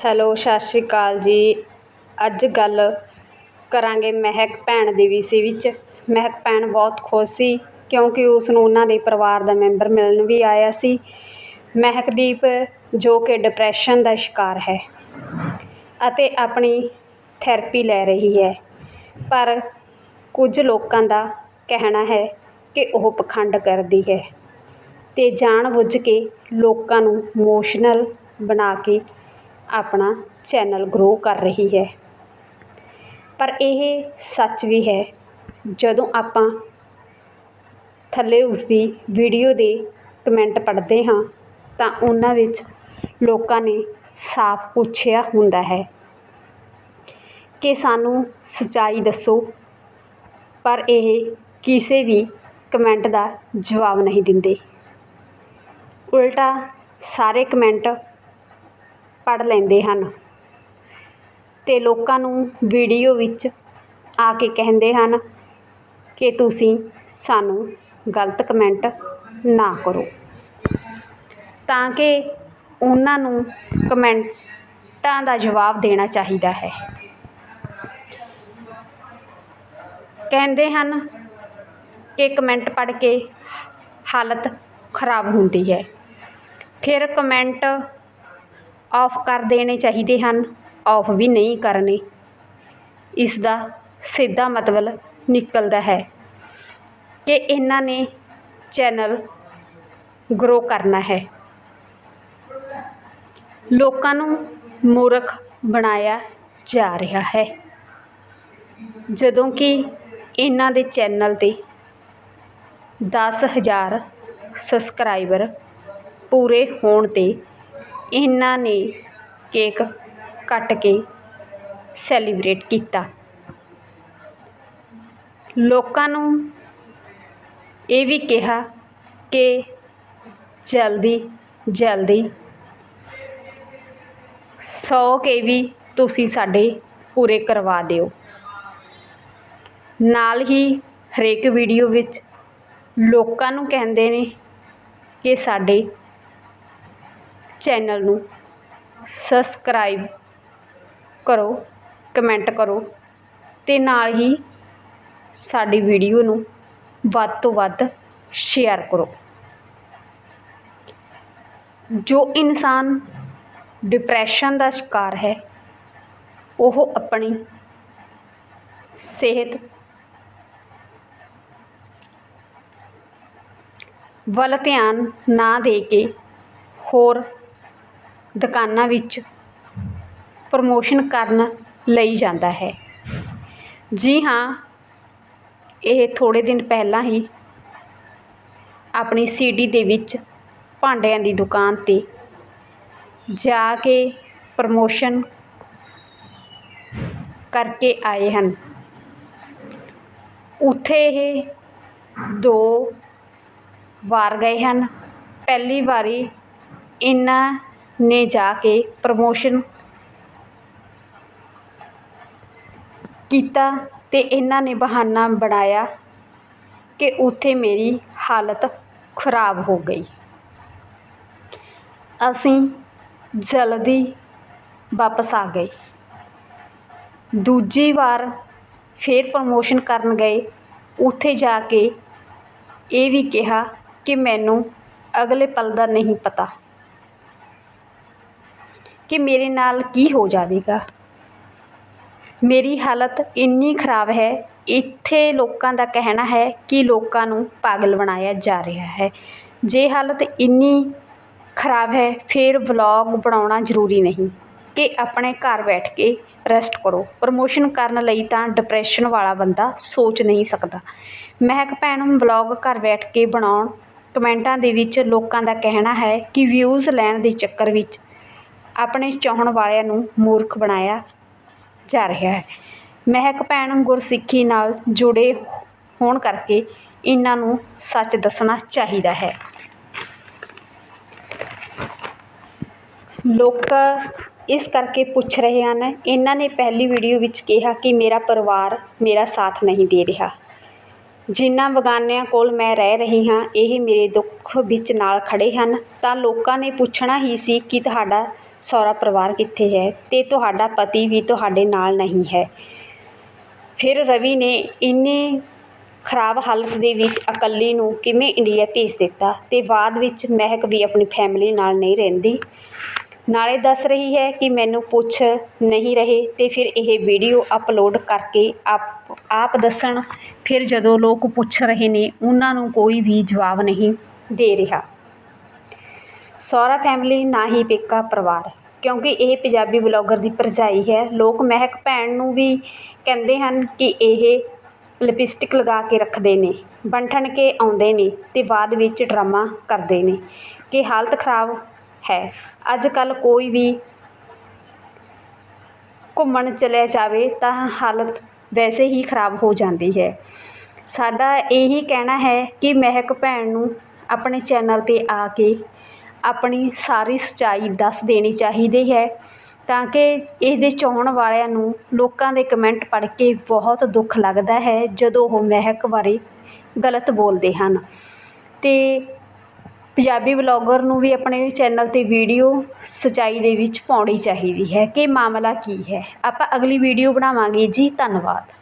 Hello, ਸਤਿ ਸ਼੍ਰੀ ਅਕਾਲ ਜੀ। ਅੱਜ ਗੱਲ ਕਰਾਂਗੇ ਮਹਿਕ ਭੈਣ ਦੀ ਵਿਸ਼ੇ ਵਿੱਚ। ਮਹਿਕ ਭੈਣ ਬਹੁਤ ਖੁਸ਼ ਸੀ ਕਿਉਂਕਿ ਉਸ ਨੂੰ ਉਹਨਾਂ ਦੇ ਪਰਿਵਾਰ ਦਾ ਮੈਂਬਰ ਮਿਲਣ ਵੀ ਆਇਆ ਸੀ। ਮਹਿਕਦੀਪ ਜੋ ਕਿ ਡਿਪਰੈਸ਼ਨ ਦਾ ਸ਼ਿਕਾਰ ਹੈ ਅਤੇ ਆਪਣੀ ਥੈਰੇਪੀ ਲੈ ਰਹੀ ਹੈ। ਪਰ ਕੁਝ ਲੋਕਾਂ ਦਾ ਕਹਿਣਾ ਹੈ ਕਿ ਉਹ ਪਖੰਡ ਕਰਦੀ ਹੈ ਅਤੇ ਜਾਣ-ਬੁੱਝ ਕੇ ਲੋਕਾਂ ਨੂੰ ਇਮੋਸ਼ਨਲ ਬਣਾ ਕੇ ਆਪਣਾ ਚੈਨਲ ਗਰੋ ਕਰ ਰਹੀ ਹੈ। ਪਰ ਇਹ ਸੱਚ ਵੀ ਹੈ, ਜਦੋਂ ਆਪਾਂ ਥੱਲੇ ਉਸਦੀ ਵੀਡੀਓ ਦੇ ਕਮੈਂਟ ਪੜ੍ਹਦੇ ਹਾਂ, ਤਾਂ ਉਹਨਾਂ ਵਿੱਚ ਲੋਕਾਂ ਨੇ ਸਾਫ਼ ਪੁੱਛਿਆ ਹੁੰਦਾ ਹੈ ਕਿ ਸਾਨੂੰ ਸੱਚਾਈ ਦੱਸੋ, ਪਰ ਇਹ ਕਿਸੇ ਵੀ ਕਮੈਂਟ ਦਾ ਜਵਾਬ ਨਹੀਂ ਦਿੰਦੇ। ਉਲਟਾ ਸਾਰੇ ਕਮੈਂਟ ਪੜ੍ਹ ਲੈਂਦੇ ਹਨ। ਅਤੇ ਲੋਕਾਂ ਨੂੰ ਵੀਡੀਓ ਵਿੱਚ ਆ ਕੇ ਕਹਿੰਦੇ ਹਨ ਕਿ ਤੁਸੀਂ ਸਾਨੂੰ ਗਲਤ ਕਮੈਂਟ ਨਾ ਕਰੋ। ਤਾਂ ਕਿ ਉਹਨਾਂ ਨੂੰ ਕਮੈਂਟਾਂ ਦਾ ਜਵਾਬ ਦੇਣਾ ਚਾਹੀਦਾ ਹੈ। ਕਹਿੰਦੇ ਹਨ ਕਿ ਕਮੈਂਟ ਪੜ੍ਹ ਕੇ ਹਾਲਤ ਖਰਾਬ ਹੁੰਦੀ ਹੈ। ਫਿਰ ਕਮੈਂਟ ਆਫ ਕਰ ਦੇਣੇ ਚਾਹੀਦੇ ਹਨ ਆਫ ਵੀ ਨਹੀਂ ਕਰਨੇ। ਇਸ ਦਾ ਸਿੱਧਾ ਮਤਲਬ ਨਿਕਲਦਾ ਹੈ ਕਿ ਇਹਨਾਂ ਨੇ ਚੈਨਲ ਗਰੋ ਕਰਨਾ ਹੈ। ਲੋਕਾਂ ਨੂੰ ਮੂਰਖ ਬਣਾਇਆ ਜਾ ਰਿਹਾ ਹੈ। ਜਦੋਂ ਕਿ ਇਹਨਾਂ ਦੇ ਚੈਨਲ 'ਤੇ ਦਸ ਹਜ਼ਾਰ ਸਬਸਕ੍ਰਾਈਬਰ ਪੂਰੇ ਹੋਣ 'ਤੇ ਇਹਨਾਂ ਨੇ ਕੇਕ ਕੱਟ ਕੇ ਸੈਲੀਬ੍ਰੇਟ ਕੀਤਾ। ਲੋਕਾਂ ਨੂੰ ਇਹ ਵੀ ਕਿਹਾ ਕਿ ਜਲਦੀ ਜਲਦੀ ਸੌ ਕੇ ਵੀ ਤੁਸੀਂ ਸਾਡੇ ਪੂਰੇ ਕਰਵਾ ਦਿਓ। ਨਾਲ ਹੀ ਹਰੇਕ ਵੀਡੀਓ ਵਿੱਚ ਲੋਕਾਂ ਨੂੰ ਕਹਿੰਦੇ ਨੇ ਕਿ ਸਾਡੇ ਚੈਨਲ ਨੂੰ ਸਬਸਕ੍ਰਾਈਬ ਕਰੋ, ਕਮੈਂਟ ਕਰੋ ਅਤੇ ਨਾਲ ਹੀ ਸਾਡੀ ਵੀਡੀਓ ਨੂੰ ਵੱਧ ਤੋਂ ਵੱਧ ਸ਼ੇਅਰ ਕਰੋ। ਜੋ ਇਨਸਾਨ ਡਿਪਰੈਸ਼ਨ ਦਾ ਸ਼ਿਕਾਰ ਹੈ, ਉਹ ਆਪਣੀ ਸਿਹਤ ਵੱਲ ਧਿਆਨ ਨਾ ਦੇ ਕੇ ਹੋਰ ਦੁਕਾਨਾਂ ਵਿੱਚ ਪ੍ਰਮੋਸ਼ਨ ਕਰਨ ਲਈ ਜਾਂਦਾ ਹੈ। ਜੀ ਹਾਂ, ਇਹ ਥੋੜ੍ਹੇ ਦਿਨ ਪਹਿਲਾਂ ਹੀ ਆਪਣੀ ਸਿਟੀ ਦੇ ਵਿੱਚ ਭਾਂਡਿਆਂ ਦੀ ਦੁਕਾਨ 'ਤੇ ਜਾ ਕੇ ਪ੍ਰਮੋਸ਼ਨ ਕਰਕੇ ਆਏ ਹਨ। ਉੱਥੇ ਇਹ ਦੋ ਵਾਰ ਗਏ ਹਨ। ਪਹਿਲੀ ਵਾਰੀ ਇਹਨਾਂ ਨੇ ਜਾ ਕੇ ਪ੍ਰਮੋਸ਼ਨ ਕੀਤਾ ਅਤੇ ਇਹਨਾਂ ਨੇ ਬਹਾਨਾ ਬਣਾਇਆ ਕਿ ਉੱਥੇ ਮੇਰੀ ਹਾਲਤ ਖਰਾਬ ਹੋ ਗਈ। ਅਸੀਂ ਜਲਦੀ ਵਾਪਸ ਆ ਗਏ। ਦੂਜੀ ਵਾਰ ਫਿਰ ਪ੍ਰਮੋਸ਼ਨ ਕਰਨ ਗਏ। ਉੱਥੇ ਜਾ ਕੇ ਇਹ ਵੀ ਕਿਹਾ ਕਿ ਮੈਨੂੰ ਅਗਲੇ ਪਲ ਦਾ ਨਹੀਂ ਪਤਾ। ਕਿ ਮੇਰੇ ਨਾਲ ਕੀ ਹੋ ਜਾਵੇਗਾ? ਮੇਰੀ ਹਾਲਤ ਇੰਨੀ ਖਰਾਬ ਹੈ, ਇੱਥੇ ਲੋਕਾਂ ਦਾ ਕਹਿਣਾ ਹੈ ਕਿ ਲੋਕਾਂ ਨੂੰ ਪਾਗਲ ਬਣਾਇਆ ਜਾ ਰਿਹਾ ਹੈ। ਜੇ ਹਾਲਤ ਇੰਨੀ ਖਰਾਬ ਹੈ, ਫਿਰ ਵਲੋਗ ਬਣਾਉਣਾ ਜ਼ਰੂਰੀ ਨਹੀਂ। ਕਿ ਆਪਣੇ ਘਰ ਬੈਠ ਕੇ ਰੈਸਟ ਕਰੋ। ਪ੍ਰਮੋਸ਼ਨ ਕਰਨ ਲਈ ਤਾਂ ਡਿਪਰੈਸ਼ਨ ਵਾਲਾ ਬੰਦਾ ਸੋਚ ਨਹੀਂ ਸਕਦਾ। ਮਹਿਕ ਭੈਣ, ਵਲੋਗ ਘਰ ਬੈਠ ਕੇ ਬਣਾਉਣ ਕਮੈਂਟਾਂ ਦੇ ਵਿੱਚ ਲੋਕਾਂ ਦਾ ਕਹਿਣਾ ਹੈ ਕਿ ਵਿਊਜ਼ ਲੈਣ ਦੇ ਚੱਕਰ ਵਿੱਚ ਆਪਣੇ ਚਾਹਣ ਵਾਲਿਆਂ ਨੂੰ ਮੂਰਖ ਬਣਾਇਆ ਜਾ ਰਿਹਾ ਹੈ। ਮਹਿਕ ਭੈਣ ਗੁਰਸਿੱਖੀ ਨਾਲ ਜੁੜੇ ਹੋਣ ਕਰਕੇ ਇਹਨਾਂ ਨੂੰ ਸੱਚ ਦੱਸਣਾ ਚਾਹੀਦਾ ਹੈ। ਲੋਕ ਇਸ ਕਰਕੇ ਪੁੱਛ ਰਹੇ ਹਨ, ਇਹਨਾਂ ਨੇ ਪਹਿਲੀ ਵੀਡੀਓ ਵਿੱਚ ਕਿਹਾ ਕਿ ਮੇਰਾ ਪਰਿਵਾਰ ਮੇਰਾ ਸਾਥ ਨਹੀਂ ਦੇ ਰਿਹਾ। ਜਿਨ੍ਹਾਂ ਬਗਾਨਿਆਂ ਕੋਲ ਮੈਂ ਰਹਿ ਰਹੀ ਹਾਂ, ਇਹ ਮੇਰੇ ਦੁੱਖ ਵਿੱਚ ਨਾਲ ਖੜ੍ਹੇ ਹਨ। ਤਾਂ ਲੋਕਾਂ ਨੇ ਪੁੱਛਣਾ ਹੀ ਸੀ ਕਿ ਤੁਹਾਡਾ ਸਹੁਰਾ ਪਰਿਵਾਰ ਕਿੱਥੇ ਹੈ ਅਤੇ ਤੁਹਾਡਾ ਪਤੀ ਵੀ ਤੁਹਾਡੇ ਨਾਲ ਨਹੀਂ ਹੈ। ਫਿਰ ਰਵੀ ਨੇ ਇੰਨੀ ਖਰਾਬ ਹਾਲਤ ਦੇ ਵਿੱਚ ਇਕੱਲੀ ਨੂੰ ਕਿਵੇਂ ਇੰਡੀਆ ਭੇਜ ਦਿੱਤਾ ਅਤੇ ਬਾਅਦ ਵਿੱਚ ਮਹਿਕ ਵੀ ਆਪਣੀ ਫੈਮਿਲੀ ਨਾਲ ਨਹੀਂ ਰਹਿੰਦੀ। ਨਾਲੇ ਦੱਸ ਰਹੀ ਹੈ ਕਿ ਮੈਨੂੰ ਪੁੱਛ ਨਹੀਂ ਰਹੇ ਅਤੇ ਫਿਰ ਇਹ ਵੀਡੀਓ ਅਪਲੋਡ ਕਰਕੇ ਆਪ ਆਪ ਦੱਸਣ। ਫਿਰ ਜਦੋਂ ਲੋਕ ਪੁੱਛ ਰਹੇ ਨੇ, ਉਹਨਾਂ ਨੂੰ ਕੋਈ ਵੀ ਜਵਾਬ ਨਹੀਂ ਦੇ ਰਿਹਾ। ਸਹੁਰਾ ਫੈਮਿਲੀ ਨਾ ਹੀ ਪੇਕਾ ਪਰਿਵਾਰ। ਕਿਉਂਕਿ ਇਹ ਪੰਜਾਬੀ ਬਲੌਗਰ ਦੀ ਭਰਜਾਈ ਹੈ। ਲੋਕ ਮਹਿਕ ਭੈਣ ਨੂੰ ਵੀ ਕਹਿੰਦੇ ਹਨ ਕਿ ਇਹ ਲਿਪਸਟਿਕ ਲਗਾ ਕੇ ਰੱਖਦੇ ਨੇ ਬਣ ਠਣ ਕੇ ਆਉਂਦੇ ਨੇ ਅਤੇ ਬਾਅਦ ਵਿੱਚ ਡਰਾਮਾ ਕਰਦੇ ਨੇ ਕਿ ਹਾਲਤ ਖਰਾਬ ਹੈ। ਅੱਜ ਕੱਲ੍ਹ ਕੋਈ ਵੀ ਘੁੰਮਣ ਚਲਿਆ ਜਾਵੇ ਤਾਂ ਹਾਲਤ ਵੈਸੇ ਹੀ ਖਰਾਬ ਹੋ ਜਾਂਦੀ ਹੈ। ਸਾਡਾ ਇਹੀ ਕਹਿਣਾ ਹੈ ਕਿ ਮਹਿਕ ਭੈਣ ਨੂੰ ਆਪਣੇ ਚੈਨਲ 'ਤੇ ਆ ਕੇ ਆਪਣੀ ਸਾਰੀ ਸੱਚਾਈ ਦੱਸ ਦੇਣੀ ਚਾਹੀਦੀ ਹੈ ਤਾਂ ਕਿ ਇਹਦੇ ਚਾਹੁਣ ਵਾਲਿਆਂ ਨੂੰ ਲੋਕਾਂ ਦੇ ਕਮੈਂਟ ਪੜ੍ਹ ਕੇ ਬਹੁਤ ਦੁੱਖ ਲੱਗਦਾ ਹੈ ਜਦੋਂ ਉਹ ਮਹਿਕ ਬਾਰੇ ਗਲਤ ਬੋਲਦੇ ਹਨ। ਅਤੇ ਪੰਜਾਬੀ ਵਲੋਗਰ ਨੂੰ ਵੀ ਆਪਣੇ ਚੈਨਲ 'ਤੇ ਵੀਡੀਓ ਸੱਚਾਈ ਦੇ ਵਿੱਚ ਪਾਉਣੀ ਚਾਹੀਦੀ ਹੈ। ਕਿ ਮਾਮਲਾ ਕੀ ਹੈ? ਆਪਾਂ ਅਗਲੀ ਵੀਡੀਓ ਬਣਾਵਾਂਗੇ ਜੀ। ਧੰਨਵਾਦ।